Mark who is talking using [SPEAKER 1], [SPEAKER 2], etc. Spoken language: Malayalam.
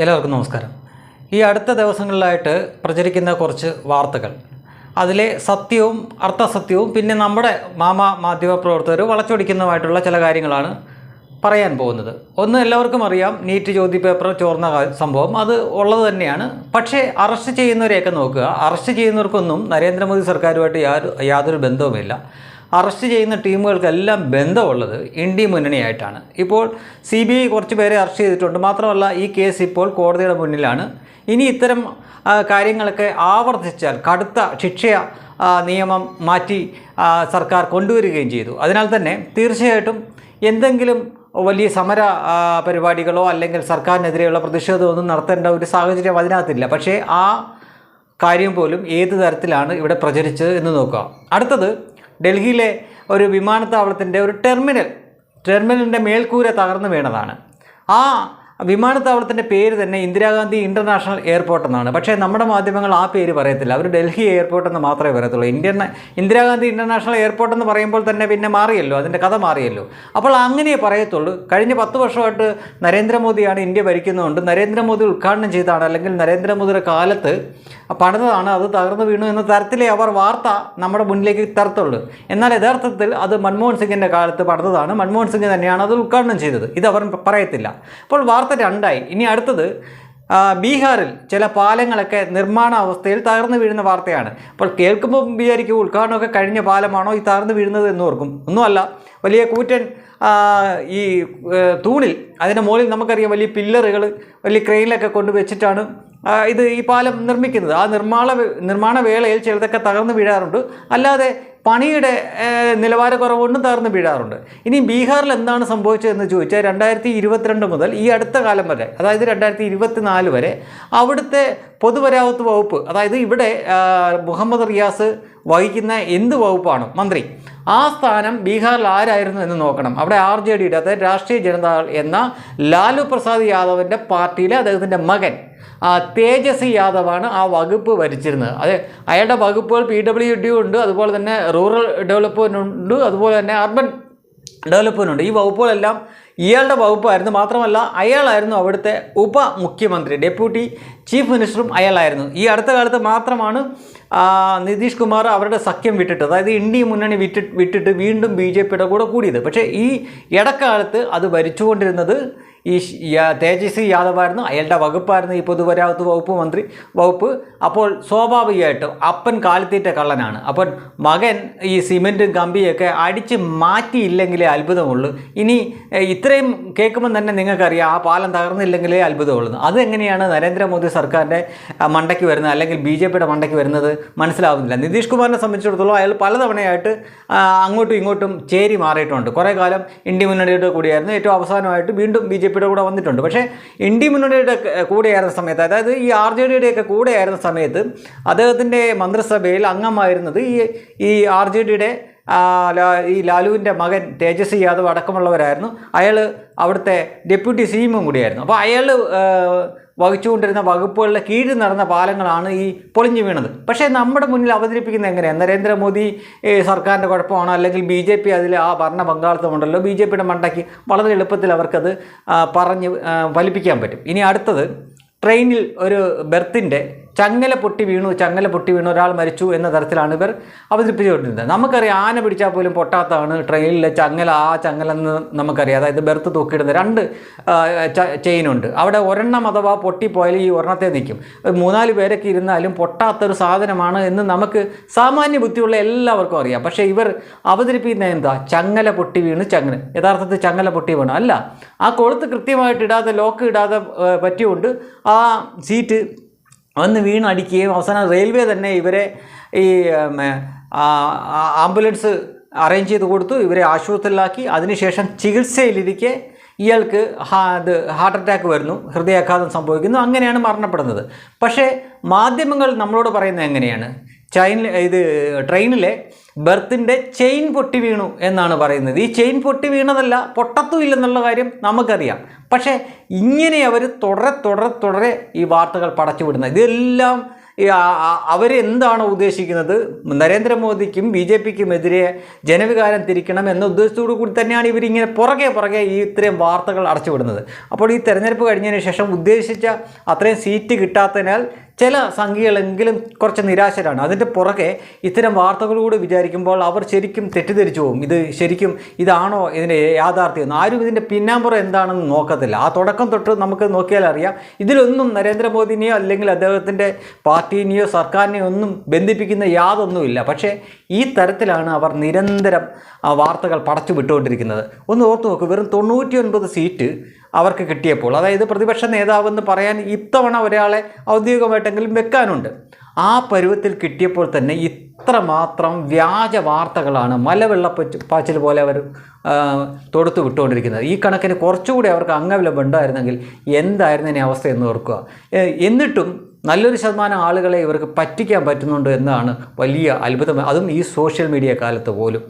[SPEAKER 1] എല്ലാവർക്കും നമസ്കാരം. ഈ അടുത്ത ദിവസങ്ങളിലായിട്ട് പ്രചരിക്കുന്ന കുറച്ച് വാർത്തകൾ. അതിലെ സത്യവും അർത്ഥസത്യവും പിന്നെ നമ്മുടെ മാമ മാധ്യമപ്രവർത്തകർ വളച്ചൊടിക്കുന്നതുമായിട്ടുള്ള ചില കാര്യങ്ങളാണ് പറയാൻ പോകുന്നത്. ഒന്ന് എല്ലാവർക്കും അറിയാം നീറ്റ് ചോദ്യ പേപ്പർ ചോർന്ന സംഭവം. അത് ഉള്ളത് തന്നെയാണ്. പക്ഷേ അറസ്റ്റ് ചെയ്യുന്നവരെയൊക്കെ നോക്കുക. അറസ്റ്റ് ചെയ്യുന്നവർക്കൊന്നും നരേന്ദ്രമോദി സർക്കാരുമായിട്ട് യാതൊരു ബന്ധവുമില്ല. അറസ്റ്റ് ചെയ്യുന്ന ടീമുകൾക്കെല്ലാം ബന്ധമുള്ളത് ഇന്ത്യ മുന്നണിയായിട്ടാണ്. ഇപ്പോൾ സി ബി ഐ കുറച്ച് പേരെ അറസ്റ്റ് ചെയ്തിട്ടുണ്ട്. മാത്രമല്ല ഈ കേസ് ഇപ്പോൾ കോടതിയുടെ മുന്നിലാണ്. ഇനി ഇത്തരം കാര്യങ്ങളൊക്കെ ആവർത്തിച്ചാൽ കടുത്ത ശിക്ഷ നിയമം മാറ്റി സർക്കാർ കൊണ്ടുവരികയും ചെയ്തു. അതിനാൽ തന്നെ തീർച്ചയായിട്ടും എന്തെങ്കിലും വലിയ സമര പരിപാടികളോ അല്ലെങ്കിൽ സർക്കാരിനെതിരെയുള്ള പ്രതിഷേധമോ ഒന്നും നടത്തേണ്ട ഒരു സാഹചര്യം അതിനകത്തില്ല. പക്ഷേ ആ കാര്യം പോലും ഏത് തരത്തിലാണ് ഇവിടെ പ്രചരിച്ചത് എന്ന് നോക്കുക അടുത്തത് ഡൽഹിയിലെ ഒരു വിമാനത്താവളത്തിന്റെ ഒരു ടെർമിനൽ ടെർമിനലിന്റെ മേൽക്കൂര തകർന്നു വീണതാണ്. ആ വിമാനത്താവളത്തിന്റെ പേര് തന്നെ ഇന്ദിരാഗാന്ധി ഇന്റർനാഷണൽ എയർപോർട്ട് എന്നാണ്. പക്ഷേ നമ്മുടെ മാധ്യമങ്ങൾ ആ പേര് പറയത്തില്ല. അവർ ഡൽഹി എയർപോർട്ട് എന്ന് മാത്രമേ പറയത്തുള്ളൂ. ഇന്ത്യൻ ഇന്ദിരാഗാന്ധി ഇന്റർനാഷണൽ എയർപോർട്ട് എന്ന് പറയുമ്പോൾ തന്നെ പിന്നെ മാറിയല്ലോ. അതിന്റെ കഥ മാറിയല്ലോ. അപ്പോൾ അങ്ങനെ പറയത്തുള്ളൂ. കഴിഞ്ഞ പത്ത് വർഷമായിട്ട് നരേന്ദ്രമോദിയാണ് ഇന്ത്യ ഭരിക്കുന്നതുകൊണ്ട് നരേന്ദ്രമോദി ഉദ്ഘാടനം ചെയ്താണ് അല്ലെങ്കിൽ നരേന്ദ്രമോദിയുടെ കാലത്ത് പണിതാണ് അത് തകർന്നു വീണു എന്ന തരത്തിലേ അവർ വാർത്ത നമ്മുടെ മുന്നിലേക്ക് തരത്തുള്ളൂ. എന്നാൽ യഥാർത്ഥത്തിൽ അത് മൻമോഹൻ സിംഗിന്റെ കാലത്ത് പണിതാണ് മൻമോഹൻ സിംഗ് തന്നെയാണ് അത് ഉദ്ഘാടനം ചെയ്തത്. ഇത് അവർ പറയത്തില്ല. അപ്പോൾ വാർത്ത രണ്ടായി. ഇനി അടുത്തത് ബീഹാറിൽ ചില പാലങ്ങളൊക്കെ നിർമ്മാണ അവസ്ഥയിൽ തകർന്നു വീഴുന്ന വാർത്തയാണ്. അപ്പോൾ കേൾക്കുമ്പോൾ വിചാരിക്കും ഉദ്ഘാടനമൊക്കെ കഴിഞ്ഞ പാലമാണോ ഈ തകർന്നു വീഴുന്നത് എന്ന് ഓർക്കും. ഒന്നുമല്ല വലിയ കൂറ്റൻ ഈ തൂണിൽ അതിന്റെ മുകളിൽ നമുക്കറിയാം വലിയ പില്ലറുകൾ വലിയ ക്രെയിനിലൊക്കെ കൊണ്ട് വെച്ചിട്ടാണ് ഇത് ഈ പാലം നിർമ്മിക്കുന്നത്. ആ നിർമ്മാണ നിർമ്മാണ വേളയിൽ ചിലതൊക്കെ തകർന്നു വീഴാറുണ്ട്. അല്ലാതെ പണിയുടെ നിലവാരക്കുറവുകൊണ്ടും തകർന്ന് വീഴാറുണ്ട്. ഇനി ബീഹാറിൽ എന്താണ് സംഭവിച്ചതെന്ന് ചോദിച്ചാൽ രണ്ടായിരത്തി ഇരുപത്തിരണ്ട് മുതൽ ഈ അടുത്ത കാലം വരെ അതായത് രണ്ടായിരത്തി ഇരുപത്തിനാല് വരെ അവിടുത്തെ പൊതുവരാവത്ത് വകുപ്പ് അതായത് ഇവിടെ മുഹമ്മദ് റിയാസ് വഹിക്കുന്ന എന്ത് വകുപ്പാണ് മന്ത്രി ആ സ്ഥാനം ബീഹാറിൽ ആരായിരുന്നു എന്ന് നോക്കണം. അവിടെ ആർ ജെ ഡിയുടെ അതായത് രാഷ്ട്രീയ ജനതാദൾ എന്ന ലാലു പ്രസാദ് യാദവിന്റെ പാർട്ടിയിലെ അദ്ദേഹത്തിന്റെ മകൻ തേജസ്വി യാദവാണ് ആ വകുപ്പ് ഭരിച്ചിരുന്നത്. അത് അയാളുടെ വകുപ്പുകൾ പി ഡബ്ല്യു ഡി ഉണ്ട് അതുപോലെ തന്നെ റൂറൽ ഡെവലപ്മെന്റുണ്ട് അതുപോലെ തന്നെ അർബൻ ഡെവലപ്മെന്റുണ്ട് ഈ വകുപ്പുകളെല്ലാം ഇയാളുടെ വകുപ്പായിരുന്നു. മാത്രമല്ല അയാളായിരുന്നു അവിടുത്തെ ഉപമുഖ്യമന്ത്രി ഡെപ്യൂട്ടി ചീഫ് മിനിസ്റ്ററും അയാളായിരുന്നു. ഈ അടുത്ത കാലത്ത് മാത്രമാണ് നിതീഷ് കുമാർ അവരുടെ സഖ്യം വിട്ടിട്ട് അതായത് ഇന്ത്യ മുന്നണി വിട്ടിട്ട് വിട്ടിട്ട് വീണ്ടും ബി ജെ പിയുടെ കൂടെ കൂടിയത്. പക്ഷേ ഈ ഇടക്കാലത്ത് അത് ഭരിച്ചുകൊണ്ടിരുന്നത് ഈ തേജസ്വി യാദവായിരുന്നു. അയാളുടെ വകുപ്പായിരുന്നു ഈ പൊതുമരാമത്ത് വകുപ്പ് മന്ത്രി വകുപ്പ്. അപ്പോൾ സ്വാഭാവികമായിട്ടും അപ്പൻ കാലിത്തീറ്റ കള്ളനാണ്. അപ്പോൾ മകൻ ഈ സിമെന്റും കമ്പിയൊക്കെ അടിച്ച് മാറ്റിയില്ലെങ്കിലേ അത്ഭുതമുള്ളൂ. ഇനി ഇത്രയും കേൾക്കുമ്പോൾ തന്നെ നിങ്ങൾക്കറിയാം ആ പാലം തകർന്നില്ലെങ്കിലേ അത്ഭുതമുള്ളൂ. അതെങ്ങനെയാണ് നരേന്ദ്രമോദി സർക്കാരിന്റെ മണ്ടയ്ക്ക് വരുന്നത് അല്ലെങ്കിൽ ബി ജെ പിയുടെ മണ്ടയ്ക്ക് വരുന്നത് മനസ്സിലാവുന്നില്ല. നിതീഷ് കുമാറിനെ സംബന്ധിച്ചിടത്തോളം അയാൾ പലതവണയായിട്ട് അങ്ങോട്ടും ഇങ്ങോട്ടും ചേരി മാറിയിട്ടുണ്ട്. കുറേ കാലം ഇന്ത്യ മുന്നണിയുടെ കൂടിയായിരുന്നു. ഏറ്റവും അവസാനമായിട്ട് വീണ്ടും ബി ജെ പിയുടെ കൂടെ വന്നിട്ടുണ്ട്. പക്ഷേ എൻ ഡി മുന്നണിയുടെ കൂടെയായിരുന്ന സമയത്ത് അതായത് ഈ ആർ ജെ ഡിയുടെയൊക്കെ കൂടെയായിരുന്ന സമയത്ത് അദ്ദേഹത്തിന്റെ മന്ത്രിസഭയിൽ അംഗമായിരുന്നത് ഈ ഈ ആർ ജെ ഡിയുടെ ഈ ലാലുവിന്റെ മകൻ തേജസ്വി യാദവ് അടക്കമുള്ളവരായിരുന്നു. അയാൾ അവിടുത്തെ ഡെപ്യൂട്ടി സി എമ്മും കൂടിയായിരുന്നു. അപ്പോൾ അയാൾ വഹിച്ചുകൊണ്ടിരുന്ന വകുപ്പുകളുടെ കീഴിൽ നടന്ന പാലങ്ങളാണ് ഈ പൊളിഞ്ഞു വീണത്. പക്ഷേ നമ്മുടെ മുന്നിൽ അവതരിപ്പിക്കുന്നത് എങ്ങനെയാണ് നരേന്ദ്രമോദി സർക്കാരിന്റെ കുഴപ്പമാണോ? അല്ലെങ്കിൽ ബി ജെ പി അതിൽ ആ ഭരണ പങ്കാളിത്തമുണ്ടല്ലോ? ബി ജെ പിയുടെ മണ്ടയ്ക്ക് വളരെ എളുപ്പത്തിൽ അവർക്കത് പറഞ്ഞ് വലിപ്പിക്കാൻ പറ്റും. ഇനി അടുത്തത് ട്രെയിനിൽ ഒരു ബെർത്തിന്റെ ചങ്ങല പൊട്ടി വീണു ചങ്ങല പൊട്ടി വീണു ഒരാൾ മരിച്ചു എന്ന തരത്തിലാണ് ഇവർ അവതരിപ്പിച്ചുകൊണ്ടിരുന്നത്. നമുക്കറിയാം ആന പിടിച്ചാൽ പോലും പൊട്ടാത്തതാണ് ട്രെയിനിലെ ചങ്ങല ആ ചങ്ങല എന്ന് നമുക്കറിയാം. അതായത് ബെർത്ത് തൂക്കിയിടുന്ന രണ്ട് ചെയിനുണ്ട്. അവിടെ ഒരെണ്ണം അഥവാ പൊട്ടിപ്പോയാൽ ഈ ഒരെണ്ണത്തെ നിൽക്കും. മൂന്നാൽ പേരൊക്കെ ഇരുന്നാലും പൊട്ടാത്തൊരു സാധനമാണ് എന്ന് നമുക്ക് സാമാന്യ ബുദ്ധിയുള്ള എല്ലാവർക്കും അറിയാം. പക്ഷേ ഇവർ അവതരിപ്പിക്കുന്ന എന്താ? ചങ്ങല പൊട്ടി വീണ് ചങ്ങല. യഥാർത്ഥത്തിൽ ചങ്ങല പൊട്ടി വീണു. അല്ല ആ കൊളുത്ത് കൃത്യമായിട്ട് ഇടാതെ ലോക്ക് ഇടാതെ പറ്റിയുകൊണ്ട് ആ സീറ്റ് വന്ന് വീണടിക്കുകയും അവസാനം റെയിൽവേ തന്നെ ഇവരെ ഈ ആംബുലൻസ് അറേഞ്ച് ചെയ്ത് കൊടുത്തു. ഇവരെ ആശുപത്രിയിലാക്കി. അതിനുശേഷം ചികിത്സയിലിരിക്കെ ഇയാൾക്ക് ഇത് ഹാർട്ട് അറ്റാക്ക് വരുന്നു. ഹൃദയാഘാതം സംഭവിക്കുന്നു. അങ്ങനെയാണ് മരണപ്പെടുന്നത്. പക്ഷേ മാധ്യമങ്ങൾ നമ്മളോട് പറയുന്നത് എങ്ങനെയാണ്? ചൈന ഇത് ട്രെയിനിലെ ബെർത്തിന്റെ ചെയിൻ പൊട്ടി വീണു എന്നാണ് പറയുന്നത്. ഈ ചെയിൻ പൊട്ടി വീണതല്ല പൊട്ടത്തും ഇല്ലെന്നുള്ള കാര്യം നമുക്കറിയാം. പക്ഷേ ഇങ്ങനെ അവർ തുടരെ തുടരെ തുടരെ ഈ വാർത്തകൾ പടച്ചു വിടുന്നത് ഇതെല്ലാം അവരെന്താണോ ഉദ്ദേശിക്കുന്നത്? നരേന്ദ്രമോദിക്കും ബി ജെ പിക്കും എതിരെ ജനവികാരം തിരിക്കണം എന്ന ഉദ്ദേശത്തോടു കൂടി തന്നെയാണ് ഇവരിങ്ങനെ പുറകെ പുറകെ ഈ ഇത്രയും വാർത്തകൾ അടച്ചുവിടുന്നത് അപ്പോൾ ഈ തെരഞ്ഞെടുപ്പ് കഴിഞ്ഞതിന് ശേഷം ഉദ്ദേശിച്ച അത്രയും സീറ്റ് കിട്ടാത്തതിനാൽ ചില സംഖ്യകളെങ്കിലും കുറച്ച് നിരാശരാണ്. അതിന്റെ പുറകെ ഇത്തരം വാർത്തകളോട് വിചാരിക്കുമ്പോൾ അവർ ശരിക്കും തെറ്റിദ്ധരിച്ചു പോകും. ഇത് ശരിക്കും ഇതാണോ ഇതിന്റെ യാഥാർത്ഥ്യം. ആരും ഇതിന്റെ പിന്നാമ്പുറം എന്താണെന്ന് നോക്കത്തില്ല. ആ തുടക്കം തൊട്ട് നമുക്ക് നോക്കിയാൽ അറിയാം. ഇതിലൊന്നും നരേന്ദ്രമോദിനെയോ അല്ലെങ്കിൽ അദ്ദേഹത്തിന്റെ പാർട്ടീനെയോ സർക്കാരിനെയോ ഒന്നും ബന്ധിപ്പിക്കുന്ന യാതൊന്നുമില്ല. പക്ഷേ ഈ തരത്തിലാണ് അവർ നിരന്തരം ആ വാർത്തകൾ പടച്ചു വിട്ടുകൊണ്ടിരിക്കുന്നത്. ഒന്ന് ഓർത്ത് നോക്കൂ. വെറും തൊണ്ണൂറ്റി ഒൻപത് സീറ്റ് അവർക്ക് കിട്ടിയപ്പോൾ. അതായത് പ്രതിപക്ഷ നേതാവെന്ന് പറയാൻ ഇത്തവണ ഒരാളെ ഔദ്യോഗികമായിട്ടെങ്കിലും വെക്കാനുണ്ട്. ആ പരുവത്തിൽ കിട്ടിയപ്പോൾ തന്നെ ഇത്രമാത്രം വ്യാജ വാർത്തകളാണ് മലവെള്ളപ്പച്ച് പാച്ചിൽ പോലെ അവർ തൊടുത്തു വിട്ടുകൊണ്ടിരിക്കുന്നത്. ഈ കണക്കിന് കുറച്ചുകൂടി അവർക്ക് അംഗവിലം ഉണ്ടായിരുന്നെങ്കിൽ എന്തായിരുന്നു ഇനി അവസ്ഥ എന്ന് ഓർക്കുക. എന്നിട്ടും നല്ലൊരു ശതമാനം ആളുകളെ ഇവർക്ക് പറ്റിക്കാൻ പറ്റുന്നുണ്ട് എന്നാണ് വലിയ അത്ഭുതം. അതും ഈ സോഷ്യൽ മീഡിയ കാലത്ത് പോലും.